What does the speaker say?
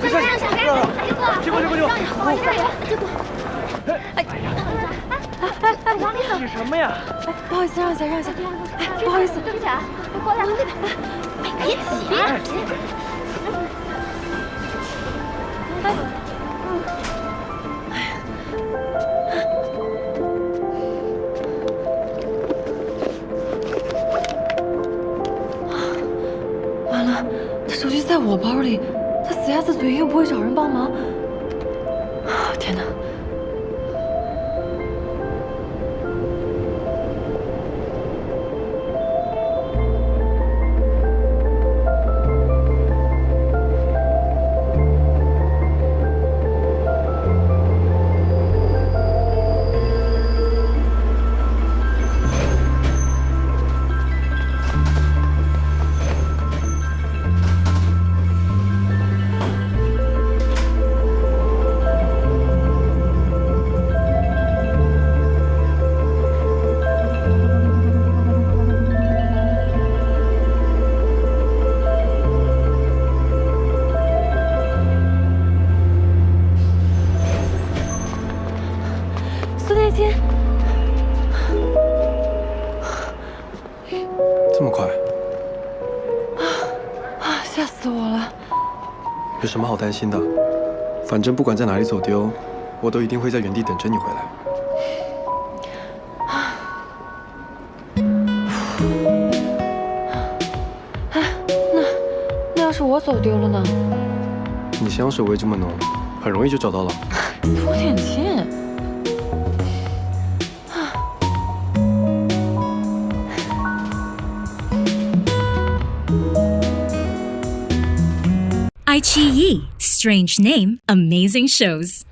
不好意思，这个，哎，哎，王丽是什么呀？哎，不好意思，让一下，让一下，哎，不好意思，对不起啊，过来，哎，别挤啊！哎，完了，他手机在我包里，他死鸭子嘴硬，不会找人帮忙。天哪！这么快？啊啊，吓死我了！有什么好担心的？反正不管在哪里走丢，我都一定会在原地等着你回来。哎，那那要是我走丢了呢？你香水味这么浓，很容易就找到了。苏念心。Yi. strange name, amazing shows.